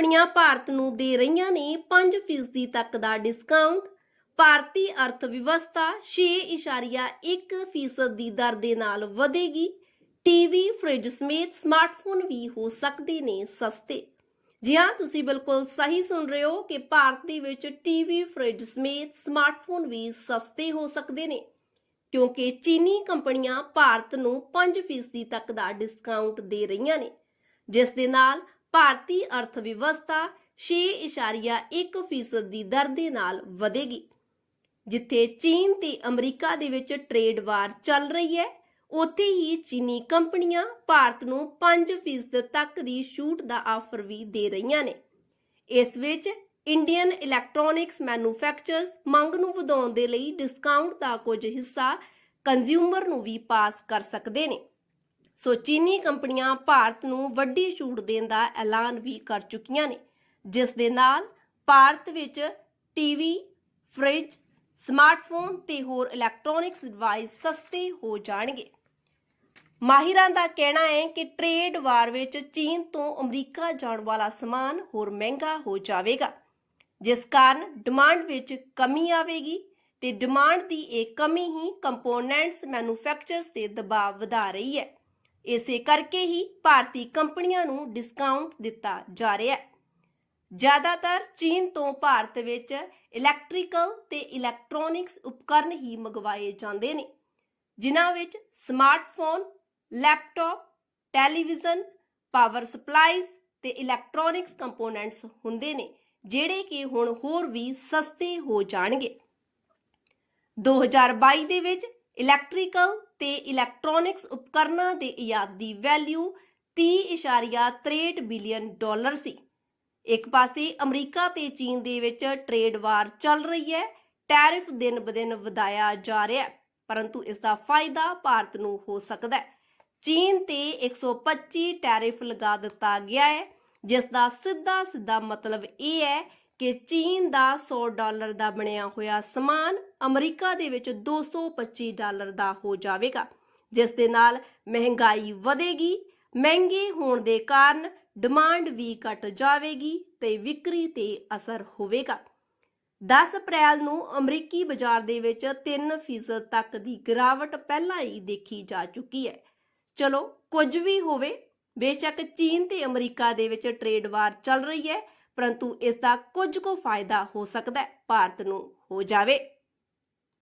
ਕੰਪਨੀਆਂ ਭਾਰਤ ਨੂੰ ਦੇ ਰਹੀਆਂ ਨੇ 5% ਤੱਕ ਦਾ ਡਿਸਕਾਊਂਟ ਭਾਰਤੀ ਅਰਥ ਵਿਵਸਥਾ 6.1% ਦੀ ਦਰ ਦੇ ਨਾਲ ਵਧੇਗੀ। ਟੀਵੀ, ਫ੍ਰਿਜ ਸਮੇਤ ਸਮਾਰਟਫੋਨ ਵੀ ਹੋ ਸਕਦੇ ਨੇ ਸਸਤੇ। ਜੀ ਹਾਂ, ਤੁਸੀਂ ਬਿਲਕੁਲ ਸਹੀ ਸੁਣ ਰਹੇ ਹੋ ਕਿ ਭਾਰਤ ਦੇ ਵਿੱਚ ਟੀਵੀ, ਫ੍ਰਿਜ ਸਮੇਤ ਸਮਾਰਟਫੋਨ ਵੀ ਸਸਤੇ ਹੋ ਸਕਦੇ ਨੇ। ਕਿਉਂਕਿ ਚੀਨੀ ਕੰਪਨੀਆਂ ਭਾਰਤ ਨੂੰ 5% ਤੱਕ ਦਾ ਡਿਸਕਾਊਂਟ ਦੇ ਰਹੀਆਂ ਨੇ। ਜਿਸ ਦੇ ਨਾਲ ਭਾਰਤੀ ਅਰਥ ਵਿਵਸਥਾ 6.1% ਦੀ ਦਰ ਦੇ ਨਾਲ ਵਧੇਗੀ, ਜਿੱਥੇ ਚੀਨ ਤੇ ਅਮਰੀਕਾ ਦੇ ਵਿੱਚ ਟ੍ਰੇਡ ਵਾਰ ਚੱਲ ਰਹੀ ਹੈ। ਉੱਥੇ ਹੀ ਚੀਨੀ ਕੰਪਨੀਆਂ ਭਾਰਤ ਨੂੰ 5% ਤੱਕ ਦੀ ਛੂਟ ਦਾ ਆਫਰ ਵੀ ਦੇ ਰਹੀਆਂ ਨੇ। ਇਸ ਵਿੱਚ ਇੰਡੀਅਨ ਇਲੈਕਟ੍ਰੋਨਿਕਸ ਮੈਨੂਫੈਕਚਰਰਸ ਮੰਗ ਨੂੰ ਵਧਾਉਣ ਦੇ ਲਈ ਡਿਸਕਾਊਂਟ ਦਾ ਕੁਝ ਹਿੱਸਾ ਕੰਜ਼ਿਊਮਰ ਨੂੰ ਵੀ ਪਾਸ ਕਰ ਸਕਦੇ ਨੇ। ਸੋ ਚੀਨੀ ਕੰਪਨੀਆਂ ਭਾਰਤ ਨੂੰ ਵੱਡੀ ਛੂਟ ਦੇਣ ਦਾ ਐਲਾਨ ਵੀ ਕਰ ਚੁੱਕੀਆਂ ਨੇ, ਜਿਸ ਦੇ ਨਾਲ ਭਾਰਤ ਵਿੱਚ ਟੀਵੀ, ਫ੍ਰਿਜ, ਸਮਾਰਟਫੋਨ ਤੇ ਹੋਰ ਇਲੈਕਟ੍ਰੋਨਿਕਸ ਡਿਵਾਈਸ ਸਸਤੇ ਹੋ ਜਾਣਗੇ। ਮਾਹਿਰਾਂ ਦਾ ਕਹਿਣਾ ਹੈ ਕਿ ਟ੍ਰੇਡ ਵਾਰ ਵਿੱਚ ਚੀਨ ਤੋਂ ਅਮਰੀਕਾ ਜਾਣ ਵਾਲਾ ਸਮਾਨ ਹੋਰ ਮਹਿੰਗਾ ਹੋ ਜਾਵੇਗਾ, ਜਿਸ ਕਾਰਨ ਡਿਮਾਂਡ ਵਿੱਚ ਕਮੀ ਆਵੇਗੀ ਤੇ ਡਿਮਾਂਡ ਦੀ ਇਹ ਕਮੀ ਹੀ ਕੰਪੋਨੈਂਟਸ ਮੈਨੂਫੈਕਚਰਸ ਤੇ ਦਬਾਅ ਵਧਾ ਰਹੀ ਹੈ। ਇਸੇ ਕਰਕੇ ਹੀ ਭਾਰਤੀ ਕੰਪਨੀਆਂ ਨੂੰ ਡਿਸਕਾਊਂਟ ਦਿੱਤਾ ਜਾ ਰਿਹਾ ਹੈ। ਜ਼ਿਆਦਾਤਰ ਚੀਨ ਤੋਂ ਭਾਰਤ ਵਿੱਚ ਇਲੈਕਟ੍ਰੀਕਲ ਤੇ ਇਲੈਕਟ੍ਰੋਨਿਕਸ ਉਪਕਰਨ ਹੀ ਮੰਗਵਾਏ ਜਾਂਦੇ ਨੇ, ਜਿਨ੍ਹਾਂ ਵਿੱਚ smartphone laptop television power supplies ਤੇ ਇਲੈਕਟ੍ਰੋਨਿਕਸ ਕੰਪੋਨੈਂਟਸ ਹੁੰਦੇ ਨੇ, ਜਿਹੜੇ ਕਿ ਹੁਣ ਹੋਰ ਵੀ ਸਸਤੇ ਹੋ ਜਾਣਗੇ। 2022 ਦੇ ਵਿੱਚ ਇਲੈਕਟ੍ਰੀਕਲ ਤੇ ਇਲੈਕਟ੍ਰੋਨਿਕਸ ਉਪਕਰਨਾਂ ਦੇ ਆਯਾਤ ਦੀ ਵੈਲਿਊ 30.63 ਬਿਲੀਅਨ ਡਾਲਰ ਸੀ। ਇੱਕ ਪਾਸੇ ਅਮਰੀਕਾ ਤੇ ਚੀਨ ਦੇ ਵਿੱਚ ਟ੍ਰੇਡ ਵਾਰ ਚੱਲ ਰਹੀ ਹੈ ਟੈਰਿਫ ਦਿਨ-ਬਦਿਨ ਵਧਾਇਆ ਜਾ ਰਿਹਾ ਹੈ, ਪਰੰਤੂ ਇਸ ਦਾ ਫਾਇਦਾ ਭਾਰਤ ਨੂੰ ਹੋ ਸਕਦਾ ਹੈ। ਚੀਨ ਤੇ 125 ਟੈਰਿਫ ਲਗਾ ਦਿੱਤਾ ਗਿਆ ਹੈ ਜਿਸ ਦਾ ਸਿੱਧਾ ਸਿੱਧਾ ਮਤਲਬ ਇਹ ਹੈ ਕਿ ਚੀਨ ਦਾ 100 ਡਾਲਰ ਦਾ ਬਣਿਆ ਹੋਇਆ ਸਮਾਨ ਅਮਰੀਕਾ ਦੇ ਵਿੱਚ 225 ਡਾਲਰ ਦਾ ਹੋ ਜਾਵੇਗਾ, ਜਿਸ ਦੇ ਨਾਲ ਮਹਿੰਗਾਈ ਵਧੇਗੀ, ਮਹਿੰਗੇ ਹੋਣ ਦੇ ਕਾਰਨ ਡਿਮਾਂਡ ਵੀ ਘਟ ਜਾਵੇਗੀ ਤੇ ਵਿਕਰੀ ਤੇ ਅਸਰ ਹੋਵੇਗਾ। 10 ਅਪ੍ਰੈਲ ਨੂੰ ਅਮਰੀਕੀ ਬਾਜ਼ਾਰ ਦੇ ਵਿੱਚ 3% ਤੱਕ ਦੀ ਗਿਰਾਵਟ ਪਹਿਲਾਂ ਹੀ ਦੇਖੀ ਜਾ ਚੁੱਕੀ ਹੈ। ਚਲੋ, ਕੁਝ ਵੀ ਹੋਵੇ, ਬੇਸ਼ੱਕ ਚੀਨ ਤੇ ਅਮਰੀਕਾ ਦੇ ਵਿੱਚ ਟ੍ਰੇਡ ਵਾਰ ਚੱਲ ਰਹੀ ਹੈ ਪਰੰਤੂ ਇਸ ਦਾ ਕੁਝ ਕੁ ਫਾਇਦਾ ਹੋ ਸਕਦਾ ਹੈ। ਭਾਰਤ ਨੂੰ ਹੋ ਜਾਵੇ।